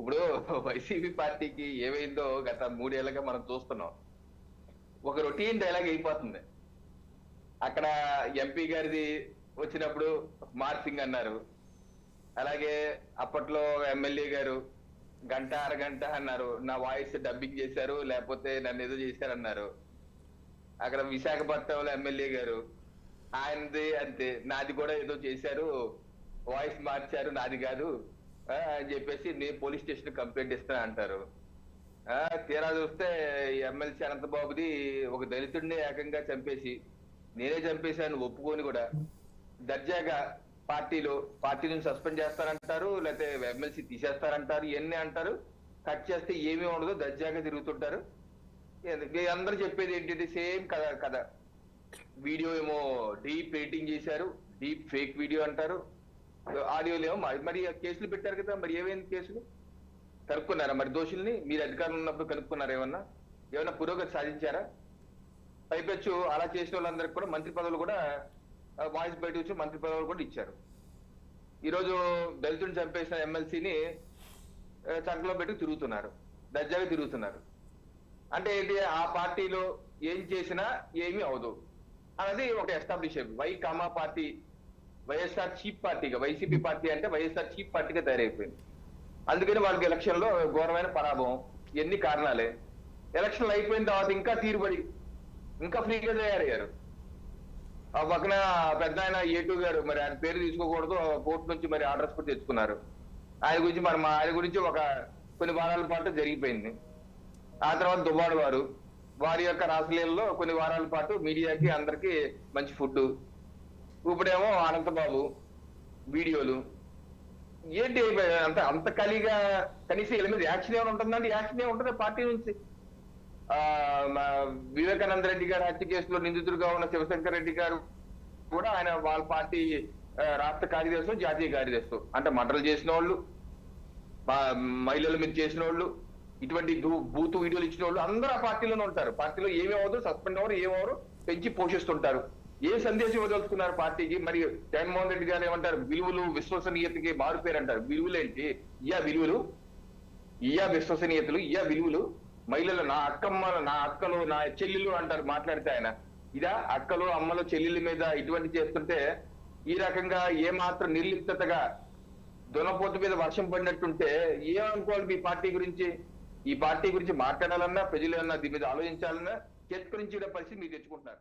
ఇప్పుడు వైసీపీ పార్టీకి ఏమైందో గత మూడేళ్ళుగా మనం చూస్తున్నాం. ఒక రొటీన్ డైలాగ్ అయిపోతుంది. అక్కడ ఎంపీ గారిది వచ్చినప్పుడు మార్సింగ్ అన్నారు. అలాగే అప్పట్లో ఎమ్మెల్యే గారు గంట అరగంట అన్నారు. నా వాయిస్ డబ్బింగ్ చేశారు లేకపోతే నన్ను ఏదో చేశారన్నారు. అక్కడ విశాఖపట్నంలో ఎమ్మెల్యే గారు ఆయనది అంతే నాది కూడా ఏదో చేశారు వాయిస్ మార్చారు నాది కాదు. అని చెప్పేసి నేను పోలీస్ స్టేషన్ కంప్లైంట్ ఇస్తాను అంటారు. తీరా చూస్తే ఎమ్మెల్సీ అనంతబాబుది ఒక దళితుడిని ఏకంగా చంపేసి నేనే చంపేశాను ఒప్పుకొని కూడా. దర్జాగా పార్టీలో పార్టీ నుంచి సస్పెండ్ చేస్తారంటారు లేకపోతే ఎమ్మెల్సీ తీసేస్తారంటారు ఇవన్నీ అంటారు. కట్ చేస్తే ఏమీ ఉండదు దర్జాగా తిరుగుతుంటారు. ఎందుకు- అందరూ చెప్పేది ఏంటిది? సేమ్ కథ కథ. వీడియో ఏమో డీప్ ఎడిటింగ్ చేశారు డీప్ ఫేక్ వీడియో అంటారు. ఆడియోలేమో మరి- మరి కేసులు పెట్టారు కదా మరి ఏమైంది కేసులు? కనుక్కున్నారా మరి దోషుల్ని? మీరు అధికారంలో ఉన్నప్పుడు కనుక్కున్నారా ఏమన్నా? ఏమైనా పురోగతి సాధించారా? పైపెచ్చు అలా చేసిన వాళ్ళందరికీ కూడా మంత్రి పదవులు కూడా వాయిస్ బయట వచ్చి మంత్రి పదవులు కూడా ఇచ్చారు. ఈరోజు దళితుడిని చంపేసిన ఎమ్మెల్సీని చంకలో పెట్టి తిరుగుతున్నారు. దర్జాగా తిరుగుతున్నారు. అంటే ఏంటి? ఆ పార్టీలో ఏం చేసినా ఏమీ అవదు. అనేది ఒక establish Y comma party YSR cheap పార్టీగా వైసీపీ పార్టీ అంటే వైఎస్ఆర్ చీప్ పార్టీగా తయారైపోయింది. అందుకని వాళ్ళకి ఎలక్షన్లో ఘోరమైన పరాభవం ఎన్ని కారణాలే. ఎలక్షన్లు అయిపోయిన తర్వాత ఇంకా తీరుబడి ఇంకా ఫ్రీగా తయారయ్యారు. ఆ పక్కన పెద్ద ఆయన ఏటూ గారు మరి ఆయన పేరు తీసుకోకూడదు కోర్టు నుంచి మరి ఆర్డర్స్ కూడా తెచ్చుకున్నారు. ఆయన గురించి మరి మా ఆయన గురించి ఒక కొన్ని వారాల పాటు జరిగిపోయింది. ఆ తర్వాత దువ్వాడు వారు వారి యొక్క రాసలీలలో కొన్ని వారాల పాటు మీడియాకి అందరికి మంచి ఫుడ్ ఇప్పుడేమో అనంతబాబు వీడియోలు. ఏంటి అంత అంత కలిగా కనీసం వీళ్ళ మీద యాక్షన్ ఏమైనా ఉంటుందండి? యాక్షన్ ఏమి ఉంటుంది పార్టీ నుంచి? ఆ వివేకానంద రెడ్డి గారు హత్య కేసులో నిందితుడుగా ఉన్న శివశంకర్ రెడ్డి గారు కూడా ఆయన వాళ్ళ పార్టీ రాష్ట్ర కార్యదర్శులు జాతీయ కార్యదర్శులు. అంటే మంటలు చేసిన వాళ్ళు మహిళల మీద చేసిన వాళ్ళు ఇటువంటి బూత్ బూతు వీడియోలు ఇచ్చిన వాళ్ళు అందరూ ఆ పార్టీలోనే ఉంటారు. పార్టీలో ఏమి అవ్వదు సస్పెండ్ అవ్వరు ఏమవరు పెంచి పోషిస్తుంటారు. ఏ సందేశం ఇవ్వదలుచుకున్నారు పార్టీకి? మరి జగన్మోహన్ రెడ్డి గారు ఏమంటారు? విలువలు విశ్వసనీయతకి మారుపేరు అంటారు. విలువలు ఏంటి ఇయా విలువలు. ఇయా విశ్వసనీయతలు. ఇయా విలువలు. మహిళలు నా అక్కమ్మ నా అక్కలు నా చెల్లెలు అంటారు మాట్లాడితే ఆయన. ఇదా? అక్కలు అమ్మలు చెల్లెళ్ళ మీద ఇటువంటి చేస్తుంటే ఈ రకంగా ఏ మాత్రం నిర్లిప్తగా దునపోతు మీద వర్షం పడినట్టుంటే ఏమనుకోవాలి మీ పార్టీ గురించి? ఈ పార్టీ గురించి మాట్లాడాలన్నా ప్రజలు ఏమన్నా దీని మీద ఆలోచించాలన్నా చేతుకరించే పరిస్థితి మీరు తెచ్చుకుంటున్నారు.